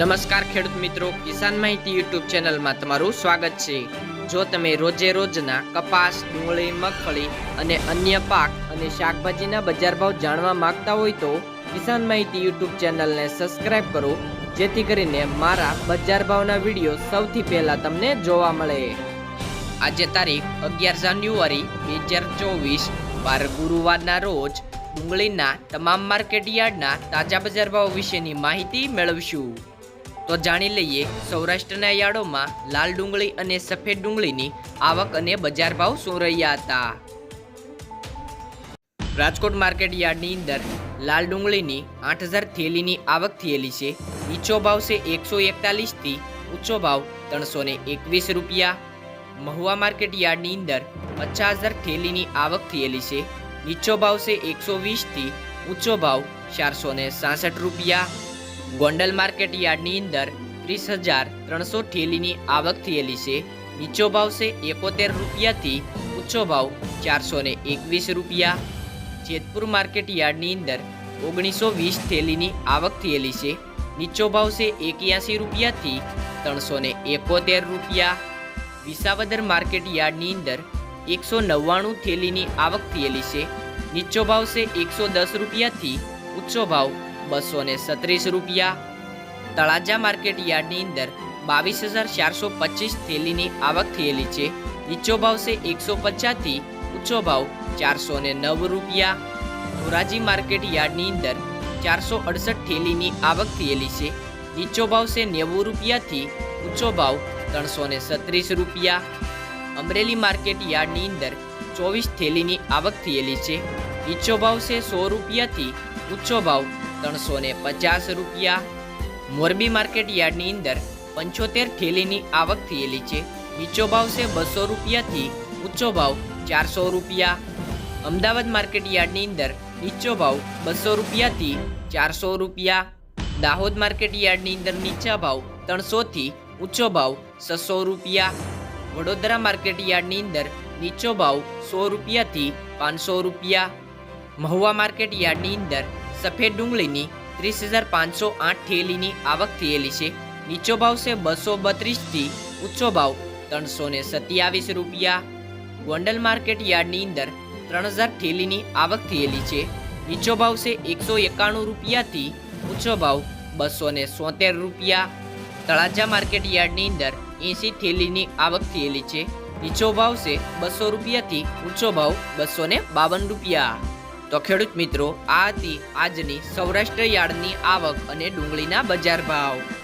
નમસ્કાર ખેડૂત મિત્રો, કિસાન માહિતી યુટ્યુબ ચેનલમાં તમારું સ્વાગત છે. જો તમે રોજે રોજના કપાસ, ડુંગળી, મગફળી અને અન્ય પાક અને શાકભાજીના બજાર ભાવ જાણવા માંગતા હોય તો કિસાન માહિતી યુટ્યુબ ચેનલને સબસ્ક્રાઇબ કરો, જેથી કરીને મારા બજાર ભાવના વીડિયો સૌથી પહેલા તમને જોવા મળે. આજે તારીખ અગિયાર જાન્યુઆરી બે હજાર ચોવીસ, વાર ગુરુવારના રોજ ડુંગળીના તમામ માર્કેટ યાર્ડના તાજા બજાર ભાવ વિશેની માહિતી મેળવશું. તો જાણી લઈએ, સૌરાષ્ટ્રના યાર્ડોમાં લાલ ડુંગળી અને સફેદ ડુંગળીની આવક અને બજાર ભાવ શું રહ્યા હતા? રાજકોટ માર્કેટ યાર્ડની અંદર લાલ ડુંગળીની આઠ હજાર થેલીની આવક થયેલી છે. નીચો ભાવ છે એકસો એકતાલીસથી ઊંચો ભાવ ત્રણસો ને એકવીસ રૂપિયા. મહુવા માર્કેટ યાર્ડની અંદર પચાસ હજાર થેલીની આવક થયેલી છે. નીચો ભાવ છે એકસો વીસથી ઊંચો ભાવ ચારસો ને સાસઠ રૂપિયા. ગોંડલ માર્કેટ યાર્ડની અંદર ત્રીસ હજાર ત્રણસો થેલીની આવક થયેલી છે. નીચો ભાવ છે એકોતેર રૂપિયાથી ઊંચો ભાવ ચારસો ને એકવીસ રૂપિયા. જેતપુર માર્કેટ યાર્ડની અંદર ઓગણીસો વીસ થેલીની આવક થયેલી છે. નીચો ભાવ છે એક્યાસી રૂપિયાથી ત્રણસો ને એકોતેર રૂપિયા. વિસાવદર માર્કેટ યાર્ડની અંદર એકસો નવ્વાણું થેલીની આવક થયેલી છે. નીચો ભાવ છે એકસો દસ રૂપિયાથી ઊંચો ભાવ બસો ને સત્રીસ રૂપિયા. તળાજા માર્કેટ યાર્ડની અંદર બાવીસ હજાર ચારસો પચીસ થેલીની આવક થયેલી છે. નીચો ભાવ છે એકસો પચાસથી ઊંચો ભાવ ચારસો ને નવ રૂપિયા. ધોરાજી માર્કેટ યાર્ડની અંદર ચારસો અડસઠ થેલીની આવક થયેલી છે. નીચો ભાવ છે નેવું રૂપિયાથી ઊંચો ભાવ ત્રણસો ને સત્રીસ રૂપિયા. અમરેલી માર્કેટ યાર્ડની અંદર ચોવીસ થેલીની આવક થયેલી છે. નીચો ભાવ છે સો રૂપિયાથી ઊંચો ભાવ ત્રણસો ને પચાસ રૂપિયા. મોરબી માર્કેટ યાર્ડની અંદર પંચોતેર થેલીની આવક થયેલી છે. નીચો ભાવ છે બસો રૂપિયાથી ઊંચો ભાવ ચારસો રૂપિયા. અમદાવાદ માર્કેટ યાર્ડની અંદર નીચો ભાવ બસો રૂપિયાથી ચારસો રૂપિયા. દાહોદ માર્કેટ યાર્ડની અંદર નીચા ભાવ ત્રણસોથી ઊંચો ભાવ છસો રૂપિયા. વડોદરા માર્કેટ યાર્ડની અંદર નીચો ભાવ સો રૂપિયાથી પાંચસો રૂપિયા. મહુવા માર્કેટ યાર્ડની અંદર સફેદ ડુંગળીની ત્રીસ હજાર પાંચસો આઠ થેલીની આવક થયેલી છે. નીચો ભાવ છે બસો બત્રીસથી ઊંચો ભાવ ત્રણસો ને સત્યાવીસ રૂપિયા. ગોંડલ માર્કેટ યાર્ડની અંદર ત્રણ હજાર થેલીની આવક થયેલી છે. નીચો ભાવ છે એકસો એકાણું રૂપિયાથી ઊંચો ભાવ બસો ને સોતેર રૂપિયા. તળાજા માર્કેટ યાર્ડની અંદર એંસી થેલીની આવક થયેલી છે. નીચો ભાવ છે બસો રૂપિયાથી ઊંચો ભાવ બસો ને બાવન રૂપિયા. તો ખેડૂત મિત્રો આ હતી આજની સૌરાષ્ટ્ર યાર્ડની આવક અને ડુંગળીના બજાર ભાવ.